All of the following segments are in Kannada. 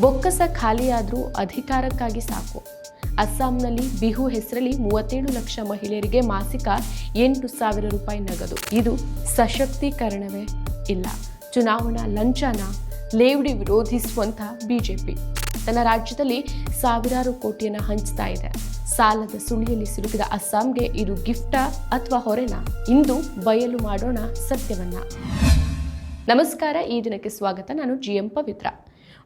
ಬೊಕ್ಕಸ ಖಾಲಿಯಾದರೂ ಅಧಿಕಾರಕ್ಕಾಗಿ ಸಾಕು. ಅಸ್ಸಾಂನಲ್ಲಿ ಬಿಹು ಹೆಸರಲ್ಲಿ ಮೂವತ್ತೇಳು ಲಕ್ಷ ಮಹಿಳೆಯರಿಗೆ ಮಾಸಿಕ ಎಂಟು ಸಾವಿರ ರೂಪಾಯಿ ನಗದು. ಇದು ಸಶಕ್ತೀಕರಣವೇ ಇಲ್ಲ. ಚುನಾವಣಾ ಲಂಚನ ಲೇವಡಿ ವಿರೋಧಿಸುವಂಥ ಬಿಜೆಪಿ. ತನ್ನ ರಾಜ್ಯದಲ್ಲಿ ಸಾವಿರಾರು ಕೋಟಿಯನ್ನು ಹಂಚ್ತಾ ಇದೆ. ಸಾಲದ ಸುಳಿಯಲ್ಲಿ ಸಿಲುಕಿದ ಅಸ್ಸಾಂಗೆ ಇದು ಗಿಫ್ಟಾ ಅಥವಾ ಹೊರೆನ? ಇಂದು ಬಯಲು ಮಾಡೋಣ ಸತ್ಯವನ್ನ. ನಮಸ್ಕಾರ, ಈ ದಿನಕ್ಕೆ ಸ್ವಾಗತ. ನಾನು ಜಿ ಎಂ ಪವಿತ್ರ.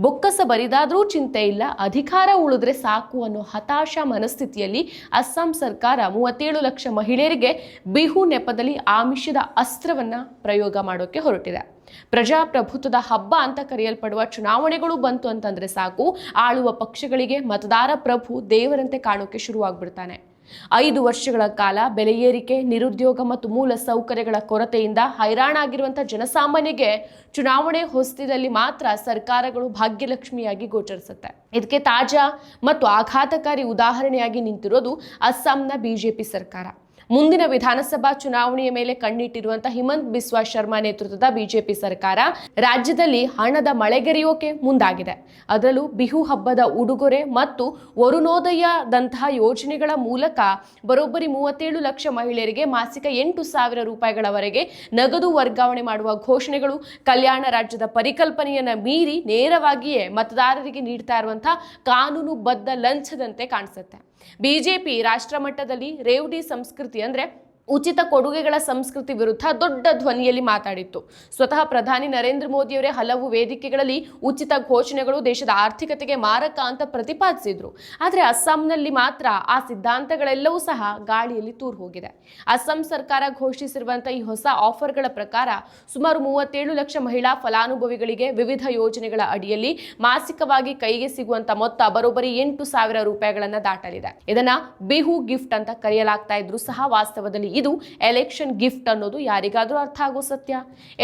ಬೊಕ್ಕಸ ಬರಿದಾದರೂ ಚಿಂತೆ ಇಲ್ಲ. ಅಧಿಕಾರ ಉಳಿದ್ರೆ ಸಾಕು ಅನ್ನೋ ಹತಾಶ ಮನಸ್ಥಿತಿಯಲ್ಲಿ ಅಸ್ಸಾಂ ಸರ್ಕಾರ ಮೂವತ್ತೇಳು ಲಕ್ಷ ಮಹಿಳೆಯರಿಗೆ ಬಿಹು ನೆಪದಲ್ಲಿ ಆಮಿಷದ ಅಸ್ತ್ರವನ್ನ ಪ್ರಯೋಗ ಮಾಡೋಕೆ ಹೊರಟಿದೆ. ಪ್ರಜಾಪ್ರಭುತ್ವದ ಹಬ್ಬ ಅಂತ ಕರೆಯಲ್ಪಡುವ ಚುನಾವಣೆಗಳು ಬಂತು ಅಂತಂದ್ರೆ ಸಾಕು. ಆಳುವ ಪಕ್ಷಗಳಿಗೆ ಮತದಾರ ಪ್ರಭು ದೇವರಂತೆ ಕಾಣೋಕೆ ಶುರುವಾಗ್ಬಿಡ್ತಾನೆ. ಐದು ವರ್ಷಗಳ ಕಾಲ ಬೆಲೆ ಏರಿಕೆ, ನಿರುದ್ಯೋಗ ಮತ್ತು ಮೂಲ ಸೌಕರ್ಯಗಳ ಕೊರತೆಯಿಂದ ಹೈರಾಣಾಗಿರುವಂಥ ಜನಸಾಮಾನ್ಯರಿಗೆ ಚುನಾವಣೆ ಹೊಸ್ತಿದಲ್ಲಿ ಮಾತ್ರ ಸರ್ಕಾರಗಳು ಭಾಗ್ಯಲಕ್ಷ್ಮಿಯಾಗಿ ಗೋಚರಿಸುತ್ತೆ. ಇದಕ್ಕೆ ತಾಜಾ ಮತ್ತು ಆಘಾತಕಾರಿ ಉದಾಹರಣೆಯಾಗಿ ನಿಂತಿರೋದು ಅಸ್ಸಾಂನ ಬಿಜೆಪಿ ಸರ್ಕಾರ. ಮುಂದಿನ ವಿಧಾನಸಭಾ ಚುನಾವಣೆಯ ಮೇಲೆ ಕಣ್ಣಿಟ್ಟಿರುವಂತಹ ಹಿಮಂತ್ ಬಿಸ್ವಾ ಶರ್ಮಾ ನೇತೃತ್ವದ ಬಿಜೆಪಿ ಸರ್ಕಾರ ರಾಜ್ಯದಲ್ಲಿ ಹಣದ ಮಳೆಗೆರೆಯೋಕೆ ಮುಂದಾಗಿದೆ. ಅದರಲ್ಲೂ ಬಿಹು ಹಬ್ಬದ ಉಡುಗೊರೆ ಮತ್ತು ವರುಣೋದಯದಂತಹ ಯೋಜನೆಗಳ ಮೂಲಕ ಬರೋಬ್ಬರಿ ಮೂವತ್ತೇಳು ಲಕ್ಷ ಮಹಿಳೆಯರಿಗೆ ಮಾಸಿಕ ಎಂಟು ಸಾವಿರ ರೂಪಾಯಿಗಳವರೆಗೆ ನಗದು ವರ್ಗಾವಣೆ ಮಾಡುವ ಘೋಷಣೆಗಳು ಕಲ್ಯಾಣ ರಾಜ್ಯದ ಪರಿಕಲ್ಪನೆಯನ್ನು ಮೀರಿ ನೇರವಾಗಿಯೇ ಮತದಾರರಿಗೆ ನೀಡ್ತಾ ಇರುವಂತಹ ಕಾನೂನುಬದ್ಧ ಲಂಚದಂತೆ ಕಾಣಿಸುತ್ತೆ. ಬಿಜೆಪಿ ರಾಷ್ಟ್ರ ಮಟ್ಟದಲ್ಲಿ ರೇವಡಿ ಸಂಸ್ಕೃತಿ ಅಂದ್ರೆ ಉಚಿತ ಕೊಡುಗೆಗಳ ಸಂಸ್ಕೃತಿ ವಿರುದ್ಧ ದೊಡ್ಡ ಧ್ವನಿಯಲ್ಲಿ ಮಾತಾಡಿತ್ತು. ಸ್ವತಃ ಪ್ರಧಾನಿ ನರೇಂದ್ರ ಮೋದಿಯವರೇ ಹಲವು ವೇದಿಕೆಗಳಲ್ಲಿ ಉಚಿತ ಘೋಷಣೆಗಳು ದೇಶದ ಆರ್ಥಿಕತೆಗೆ ಮಾರಕ ಅಂತ ಪ್ರತಿಪಾದಿಸಿದ್ರು. ಆದರೆ ಅಸ್ಸಾಂನಲ್ಲಿ ಮಾತ್ರ ಆ ಸಿದ್ಧಾಂತಗಳೆಲ್ಲವೂ ಸಹ ಗಾಳಿಯಲ್ಲಿ ತೂರು ಹೋಗಿದೆ. ಅಸ್ಸಾಂ ಸರ್ಕಾರ ಘೋಷಿಸಿರುವಂತಹ ಈ ಹೊಸ ಆಫರ್ಗಳ ಪ್ರಕಾರ ಸುಮಾರು ಮೂವತ್ತೇಳು ಲಕ್ಷ ಮಹಿಳಾ ಫಲಾನುಭವಿಗಳಿಗೆ ವಿವಿಧ ಯೋಜನೆಗಳ ಅಡಿಯಲ್ಲಿ ಮಾಸಿಕವಾಗಿ ಕೈಗೆ ಸಿಗುವಂತ ಮೊತ್ತ ಬರೋಬ್ಬರಿ ಎಂಟು ಸಾವಿರ ರೂಪಾಯಿಗಳನ್ನ ದಾಟಲಿದೆ. ಇದನ್ನ ಬಿಹು ಗಿಫ್ಟ್ ಅಂತ ಕರೆಯಲಾಗ್ತಾ ಇದ್ರು ಸಹ ವಾಸ್ತವದಲ್ಲಿ ಇದು ಎಲೆಕ್ಷನ್ ಗಿಫ್ಟ್ ಅನ್ನೋದು ಯಾರಿಗಾದರೂ ಅರ್ಥ ಆಗೋ ಸತ್ಯ.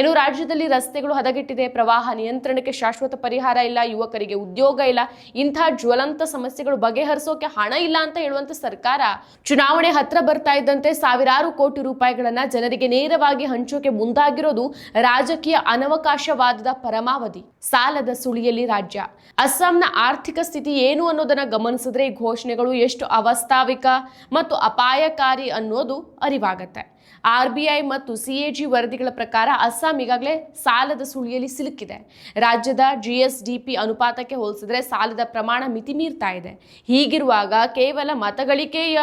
ಏನು ರಾಜ್ಯದಲ್ಲಿ ರಸ್ತೆಗಳು ಹದಗೆಟ್ಟಿದೆ, ಪ್ರವಾಹ ನಿಯಂತ್ರಣಕ್ಕೆ ಶಾಶ್ವತ ಪರಿಹಾರ ಇಲ್ಲ, ಯುವಕರಿಗೆ ಉದ್ಯೋಗ ಇಲ್ಲ ಇಂತಹ ಜ್ವಲಂತ ಸಮಸ್ಯೆಗಳು ಬಗೆಹರಿಸೋಕೆ ಹಣ ಇಲ್ಲ ಅಂತ ಹೇಳುವಂತ ಸರ್ಕಾರ ಚುನಾವಣೆ ಹತ್ರ ಬರ್ತಾ ಇದ್ದಂತೆ ಸಾವಿರಾರು ಕೋಟಿ ರೂಪಾಯಿಗಳನ್ನ ಜನರಿಗೆ ನೇರವಾಗಿ ಹಂಚೋಕೆ ಮುಂದಾಗಿರೋದು ರಾಜಕೀಯ ಅನವಕಾಶವಾದದ ಪರಮಾವಧಿ, ಸಾಲದ ಸುಳಿಯಲ್ಲಿ ರಾಜ್ಯ. ಅಸ್ಸಾಂನ ಆರ್ಥಿಕ ಸ್ಥಿತಿ ಏನು ಅನ್ನೋದನ್ನ ಗಮನಿಸಿದ್ರೆ ಈ ಘೋಷಣೆಗಳು ಎಷ್ಟು ಅವಾಸ್ತಾವಿಕ ಮತ್ತು ಅಪಾಯಕಾರಿ ಅನ್ನೋದು ಅರಿವಾಗತ್ತೆ ಆರ್ ಬಿ ಐ ಮತ್ತು ಸಿ ಎ ಜಿ ವರದಿಗಳ ಪ್ರಕಾರ ಅಸ್ಸಾಂ ಈಗಾಗಲೇ ಸಾಲದ ಸುಳಿಯಲ್ಲಿ ಸಿಲುಕಿದೆ. ರಾಜ್ಯದ ಜಿ ಎಸ್ ಡಿ ಪಿ ಅನುಪಾತಕ್ಕೆ ಹೋಲಿಸಿದ್ರೆ ಸಾಲದ ಪ್ರಮಾಣ ಮಿತಿ ಮೀರ್ತಾ ಇದೆ. ಹೀಗಿರುವಾಗ ಕೇವಲ ಮತಗಳಿಕೆಯ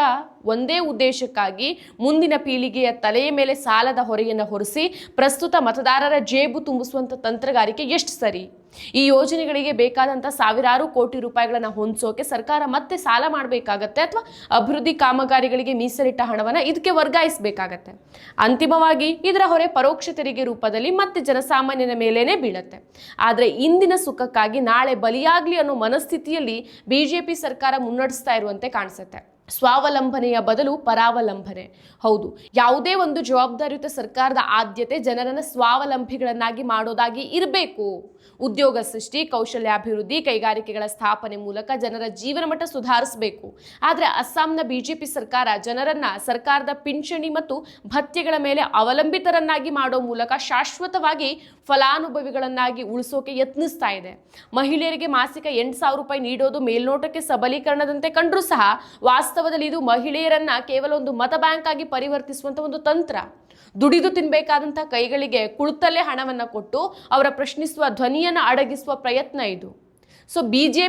ಒಂದೇ ಉದ್ದೇಶಕ್ಕಾಗಿ ಮುಂದಿನ ಪೀಳಿಗೆಯ ತಲೆಯ ಮೇಲೆ ಸಾಲದ ಹೊರೆಯನ್ನು ಹೊರಿಸಿ ಪ್ರಸ್ತುತ ಮತದಾರರ ಜೇಬು ತುಂಬಿಸುವಂಥ ತಂತ್ರಗಾರಿಕೆ ಎಷ್ಟು ಸರಿ? ಈ ಯೋಜನೆಗಳಿಗೆ ಬೇಕಾದಂಥ ಸಾವಿರಾರು ಕೋಟಿ ರೂಪಾಯಿಗಳನ್ನು ಹೊಂದಿಸೋಕೆ ಸರ್ಕಾರ ಮತ್ತೆ ಸಾಲ ಮಾಡಬೇಕಾಗತ್ತೆ ಅಥವಾ ಅಭಿವೃದ್ಧಿ ಕಾಮಗಾರಿಗಳಿಗೆ ಮೀಸಲಿಟ್ಟ ಹಣವನ್ನು ಇದಕ್ಕೆ ವರ್ಗಾಯಿಸಬೇಕಾಗತ್ತೆ? ಅಂತಿಮವಾಗಿ ಇದರ ಹೊರೆ ಪರೋಕ್ಷ ತೆರಿಗೆ ರೂಪದಲ್ಲಿ ಮತ್ತೆ ಜನಸಾಮಾನ್ಯನ ಮೇಲೇನೆ ಬೀಳತ್ತೆ. ಆದರೆ ಇಂದಿನ ಸುಖಕ್ಕಾಗಿ ನಾಳೆ ಬಲಿಯಾಗ್ಲಿ ಅನ್ನೋ ಮನಸ್ಥಿತಿಯಲ್ಲಿ ಬಿಜೆಪಿ ಸರ್ಕಾರ ಮುನ್ನಡೆಸ್ತಾ ಇರುವಂತೆ ಕಾಣಿಸುತ್ತೆ. ಸ್ವಾವಲಂಬನೆಯ ಬದಲು ಪರಾವಲಂಬನೆ. ಹೌದು, ಯಾವುದೇ ಒಂದು ಜವಾಬ್ದಾರಿಯುತ ಸರ್ಕಾರದ ಆದ್ಯತೆ ಜನರನ್ನು ಸ್ವಾವಲಂಬಿಗಳನ್ನಾಗಿ ಮಾಡೋದಾಗಿ ಇರಬೇಕು. ಉದ್ಯೋಗ ಸೃಷ್ಟಿ, ಕೌಶಲ್ಯಾಭಿವೃದ್ಧಿ, ಕೈಗಾರಿಕೆಗಳ ಸ್ಥಾಪನೆ ಮೂಲಕ ಜನರ ಜೀವನ ಮಟ್ಟ ಸುಧಾರಿಸಬೇಕು. ಆದರೆ ಅಸ್ಸಾಂನ ಬಿಜೆಪಿ ಸರ್ಕಾರ ಜನರನ್ನ ಸರ್ಕಾರದ ಪಿಂಚಣಿ ಮತ್ತು ಭತ್ಯೆಗಳ ಮೇಲೆ ಅವಲಂಬಿತರನ್ನಾಗಿ ಮಾಡೋ ಮೂಲಕ ಶಾಶ್ವತವಾಗಿ ಫಲಾನುಭವಿಗಳನ್ನಾಗಿ ಉಳಿಸೋಕೆ ಯತ್ನಿಸ್ತಾ ಇದೆ. ಮಹಿಳೆಯರಿಗೆ ಮಾಸಿಕ ಎಂಟು ಸಾವಿರ ರೂಪಾಯಿ ನೀಡೋದು ಮೇಲ್ನೋಟಕ್ಕೆ ಸಬಲೀಕರಣದಂತೆ ಕಂಡರೂ ಸಹ ವಾಸ್ತವದಲ್ಲಿ ಇದು ಮಹಿಳೆಯರನ್ನ ಕೇವಲ ಒಂದು ಮತ ಬ್ಯಾಂಕ್ ಆಗಿ ಪರಿವರ್ತಿಸುವಂತ ಒಂದು ತಂತ್ರ. ದುಡಿದು ತಿನ್ಬೇಕಾದಂಥ ಕೈಗಳಿಗೆ ಕುಳಿತಲ್ಲೇ ಹಣವನ್ನು ಕೊಟ್ಟು ಅವರ ಪ್ರಶ್ನಿಸುವ ಧ್ವನಿಯನ್ನು ಅಡಗಿಸುವ ಪ್ರಯತ್ನ ಇದು. ಸೊ ಬಿ ಜೆ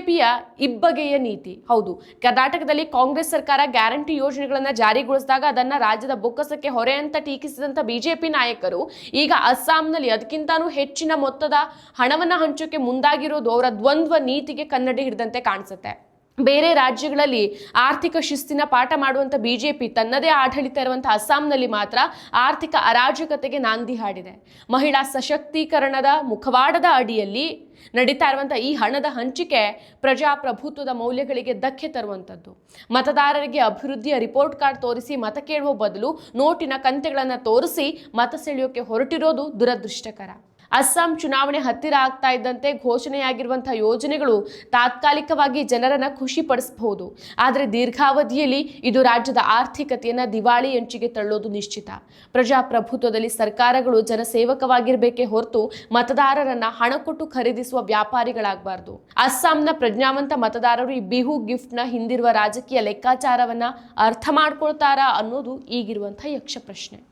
ಇಬ್ಬಗೆಯ ನೀತಿ. ಹೌದು, ಕರ್ನಾಟಕದಲ್ಲಿ ಕಾಂಗ್ರೆಸ್ ಸರ್ಕಾರ ಗ್ಯಾರಂಟಿ ಯೋಜನೆಗಳನ್ನು ಜಾರಿಗೊಳಿಸಿದಾಗ ಅದನ್ನು ರಾಜ್ಯದ ಬೊಕ್ಕಸಕ್ಕೆ ಹೊರೆ ಅಂತ ಟೀಕಿಸಿದಂಥ ಬಿಜೆಪಿ ನಾಯಕರು ಈಗ ಅಸ್ಸಾಂನಲ್ಲಿ ಅದಕ್ಕಿಂತನೂ ಹೆಚ್ಚಿನ ಮೊತ್ತದ ಹಣವನ್ನು ಹಂಚೋಕೆ ಮುಂದಾಗಿರೋದು ಅವರ ದ್ವಂದ್ವ ನೀತಿಗೆ ಕನ್ನಡಿ ಹಿಡಿದಂತೆ ಕಾಣಿಸುತ್ತೆ. ಬೇರೆ ರಾಜ್ಯಗಳಲ್ಲಿ ಆರ್ಥಿಕ ಶಿಸ್ತಿನ ಪಾಠ ಮಾಡುವಂಥ ಬಿಜೆಪಿ ತನ್ನದೇ ಆಡಳಿತ ಇರುವಂಥ ಅಸ್ಸಾಂನಲ್ಲಿ ಮಾತ್ರ ಆರ್ಥಿಕ ಅರಾಜಕತೆಗೆ ನಾಂದಿ ಹಾಡಿದೆ. ಮಹಿಳಾ ಸಶಕ್ತೀಕರಣದ ಮುಖವಾಡದ ಅಡಿಯಲ್ಲಿ ನಡೀತಾ ಇರುವಂಥ ಈ ಹಣದ ಹಂಚಿಕೆ ಪ್ರಜಾಪ್ರಭುತ್ವದ ಮೌಲ್ಯಗಳಿಗೆ ಧಕ್ಕೆ ತರುವಂಥದ್ದು ಮತದಾರರಿಗೆ ಅಭಿವೃದ್ಧಿಯ ರಿಪೋರ್ಟ್ ಕಾರ್ಡ್ ತೋರಿಸಿ ಮತ ಕೇಳುವ ಬದಲು ನೋಟಿನ ಕಂತೆಗಳನ್ನು ತೋರಿಸಿ ಮತ ಸೆಳೆಯೋಕೆ ಹೊರಟಿರೋದು ದುರದೃಷ್ಟಕರ. ಅಸ್ಸಾಂ ಚುನಾವಣೆ ಹತ್ತಿರ ಆಗ್ತಾ ಇದ್ದಂತೆ ಘೋಷಣೆಯಾಗಿರುವಂತಹ ಯೋಜನೆಗಳು ತಾತ್ಕಾಲಿಕವಾಗಿ ಜನರನ್ನ ಖುಷಿ ಪಡಿಸಬಹುದು ಆದರೆ ದೀರ್ಘಾವಧಿಯಲ್ಲಿ ಇದು ರಾಜ್ಯದ ಆರ್ಥಿಕತೆಯನ್ನ ದಿವಾಳಿ ಅಂಚಿಗೆ ತಳ್ಳೋದು ನಿಶ್ಚಿತ. ಪ್ರಜಾಪ್ರಭುತ್ವದಲ್ಲಿ ಸರ್ಕಾರಗಳು ಜನಸೇವಕವಾಗಿರಬೇಕೇ ಹೊರತು ಮತದಾರರನ್ನ ಹಣ ಕೊಟ್ಟು ಖರೀದಿಸುವ ವ್ಯಾಪಾರಿಗಳಾಗಬಾರ್ದು. ಅಸ್ಸಾಂನ ಪ್ರಜ್ಞಾವಂತ ಮತದಾರರು ಈ ಬಿಹು ಗಿಫ್ಟ್ನ ಹಿಂದಿರುವ ರಾಜಕೀಯ ಲೆಕ್ಕಾಚಾರವನ್ನ ಅರ್ಥ ಮಾಡ್ಕೊಳ್ತಾರಾ ಅನ್ನೋದು ಈಗಿರುವಂತಹ ಯಕ್ಷ ಪ್ರಶ್ನೆ